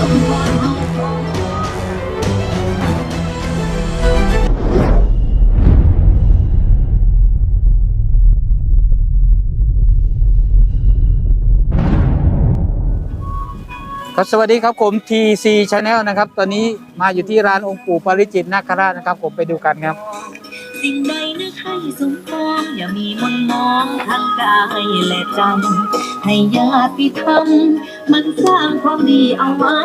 ครับสวัสดีครับผม TC Channel นะครับ ตอนนี้มาอยู่ที่ร้านองค์ปู่ปาริจิตนาคราชนะครับ ผมไปดูกันครับ สิ่งใดนะใครสมปองอย่ามีมนมองทางกายและใจให้ญาติธรรมมันสร้างความดีเอาไว้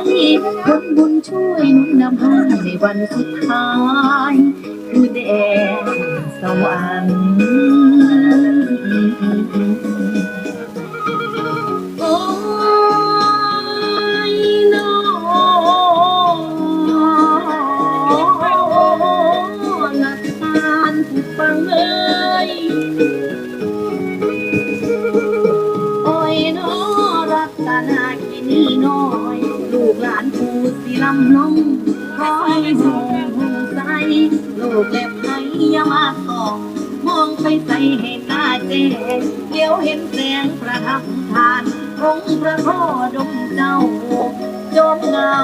ผลบุญช่วยหนุนนำให้ในวันสุดท้าย คือแดนสวรรค์ ลูกและไผอย่ามาส่องมองไปใส่ให้ตาเจเดี๋ยวเห็นแสงประทับทานองค์พระพ่อดมเจ้าจอมเงา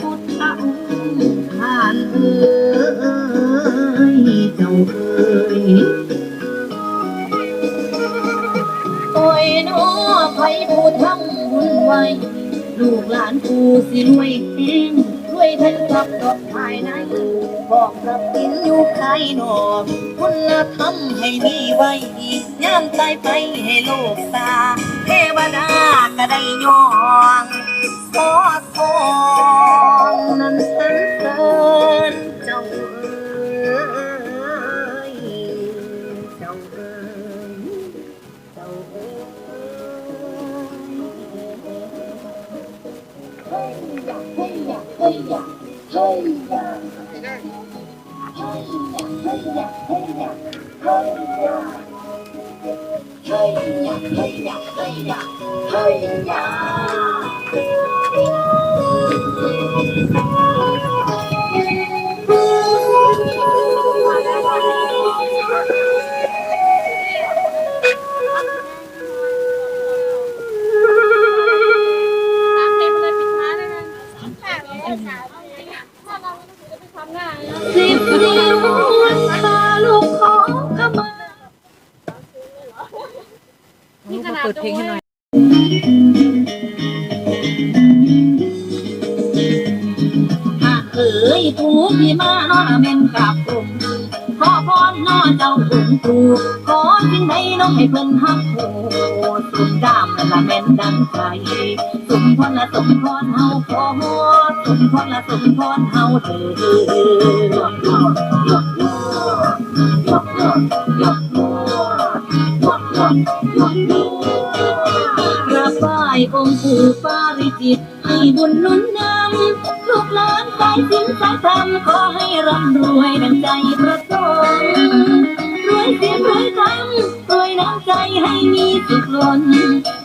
พุทธองค์ผ่านเอ้ยเจ้าเอ้ยโอ้ยน้อไผผู้ทำบุญไว้ลูกหลานผู้สิรวยเอง วยทั้งทรับดอกภายในบอกกับกินอยู่ภายนอกคุณธรรมให้มีไว้ย่ามตายไปให้โลกตาเทวดาก็ได้ยองขอทองนั้นสันเสริญ hey ya hey ya hey ya hey ya กที่มาน้อเมนกับผมขอพรน้อเจ้าคุณถูกขอสิ่งใดน้องให้เพิ่นฮักโหสุดดามละละแม่นดังใจสมพรละสมพรเฮาขอสมพรละสมพรเฮาเถิดยกโยยกโยยกโยยกยกยกยกราบไหว้องค์ปู่ปาริจิตให้บุญนุนนำลูกหลาน สายสินสายธรรมขอให้ร่ำรวยดังใจประสงค์รวยเสียงรวยธรรมรวยน้ำใจให้มีสุขล้น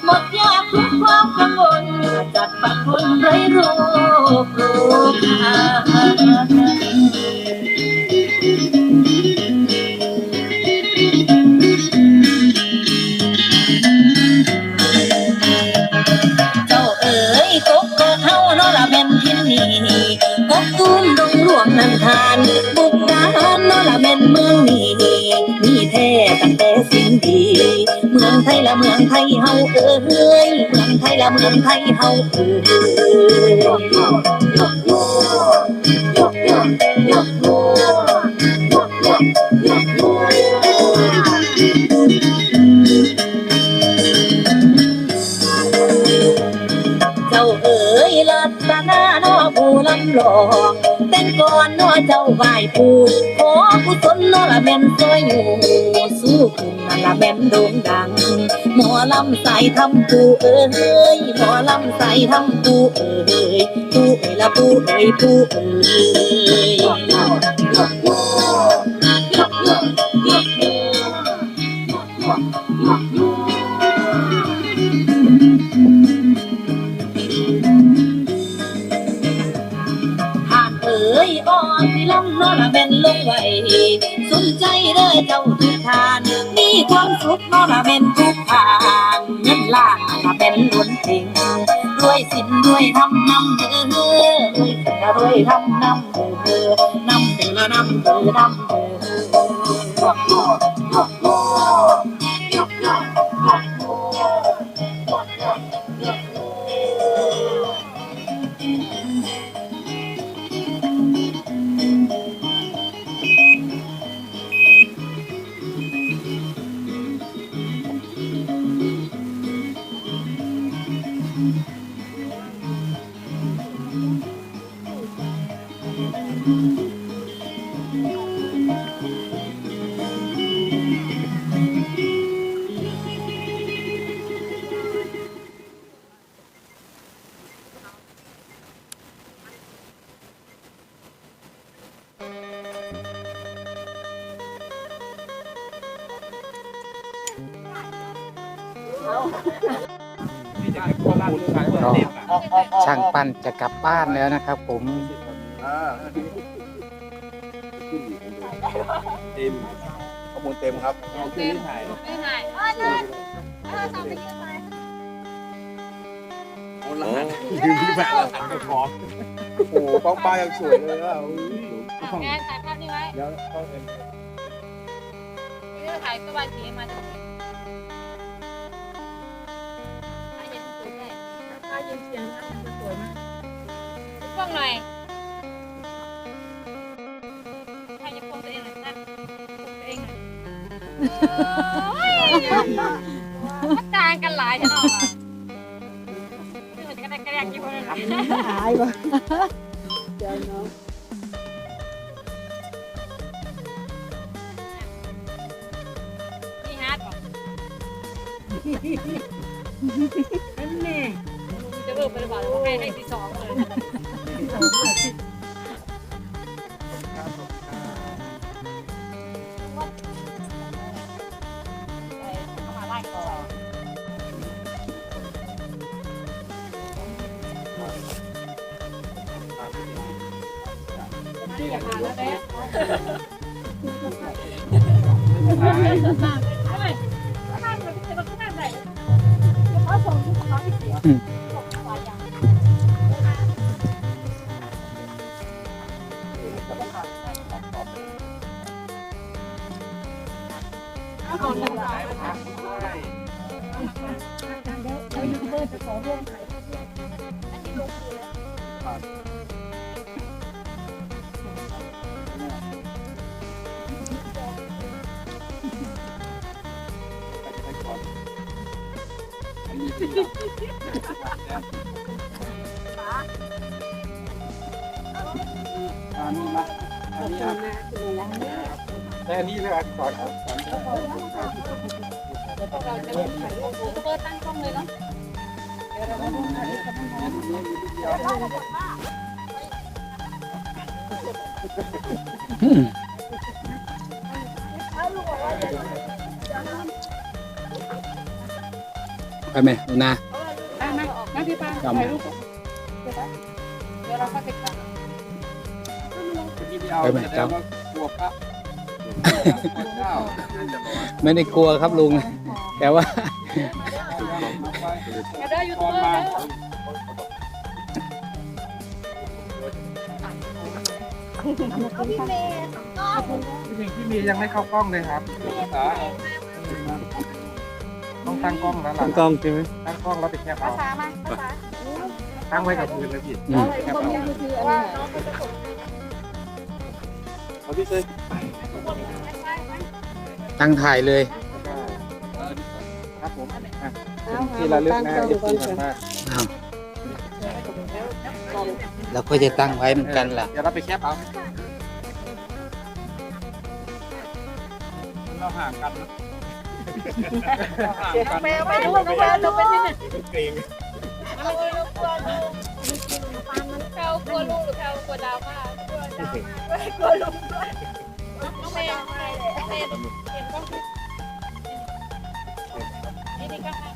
หมดยากทุกความกังวลจัดปัดคนไร้โรคโรคอาเจ้าเอ๋ยกกิดเฮาเนาะละแม่นทินนี่ กบตูมดงหลวงนันทานบุกดานนอละเมนเมืองนี้มีแท้ตั้งแต่สิ่งดี เมืองไทยละเมืองไทยเฮาเอ้ยเมืองไทยละเมืองไทยเฮาเอ้ย ไหว้ผู้ขอกุศลเนอละแม่นซอยอยู่สู้คุณนั่นละแม่นโด่งดัง หมอลำใส่ทำผู้เอ้ยหมอลำใส่ทำปูเอ้ยปูเอ้ยละปูเอ้ยปูเอ้ย ความสุขเนาเป็นทุกทางเงินล้านละแม่นล้วนเพ่งรด้วยสินด้วยทำนำเด้อด้วยสินด้วยทำนำเด้อนำเด้อนำเด้อนำเด้ ก็ช่างปั้นจะกลับบ้านแล้วนะครับ ผมเต็มข้อมูลเต็มครับเต็มไม่หายเออเลยเออทำไปเยอะไหมโอ้รหัสยืนแบบรหัสไปพร้อมโอ้โหป้องป้ายังสวยเลยอะอุ้ยแกถ่ายภาพนี้ไว้เดี๋ยวต้องเป็นนี่ถ่ายก็วันสีมาตรงนี้ ถ่ายเย็นเสียงมันสวยมากกล้องหน่อยถ่ายจะกล้องตัวเองหน่อยนะตัวเองหน่อยโอ้ยมันต่างกันหลายใช่ไหมนี่มันจะกระแดกกระแดกกี่คนเลยนะนี่ฮาร์ดบอกนั่นแน่ จะเบิกไปหรือเปล่าให้ให้ที่สองเลยเข้ามาไล่ก่อนนี่อย่ามาแล้วแม่ไม่ไม่ไม่มันจะมาขึ้นได้ไหนเขา อันนี้นะอันนี้นะ แต่อันนี้เลยก่อนครับเราจะเปิดตั้งกล้องเลยเนาะไปไหมหนูนาได้ไหมมาพี่ป้าถ่ายรูปเดี๋ยวเราก็ติดตามที่พี่เอาแสดงว่ากลัวพระเจ้า ไม่ได้กลัวครับลุง แต่ว่าเดี๋ยวยูตทูอบนเบอร์มาเด้อพี่ถึงพี่มียังไม่เข้ากล้องเลยครับต้องตั้งกล้องแล้วล่ะตั้งกล้องใช่ไหมตั้งกล้องแล้วไปแคปเอาษามาภาษาตั้งไว้กับพื้นเลยพี่อืม แคปเอาเอาพี่เซย ตั้งถ่ายเลยครับผมอะที่ระลึกนะเอฟซีทางบ้านอ้าวเราก็จะตั้งไว้เหมือนกันล่ะ เดี๋ยวเราไปแคปเอาเราห่างกันนะห่างกันแมวไม่รู้น้องแมวลงไปที่ไหนเกรงเรากลัวลูกกลัวลูกแพลวกลัวลูกหรือแพลวกลัวดาวมากกลัวดาวมากกลัวลูกด้วย น้องแมวไม่เลยเห็นเห็นกล้องนี่นี่ก็ให้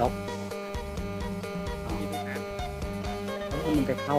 ล็อกมันไปเข้า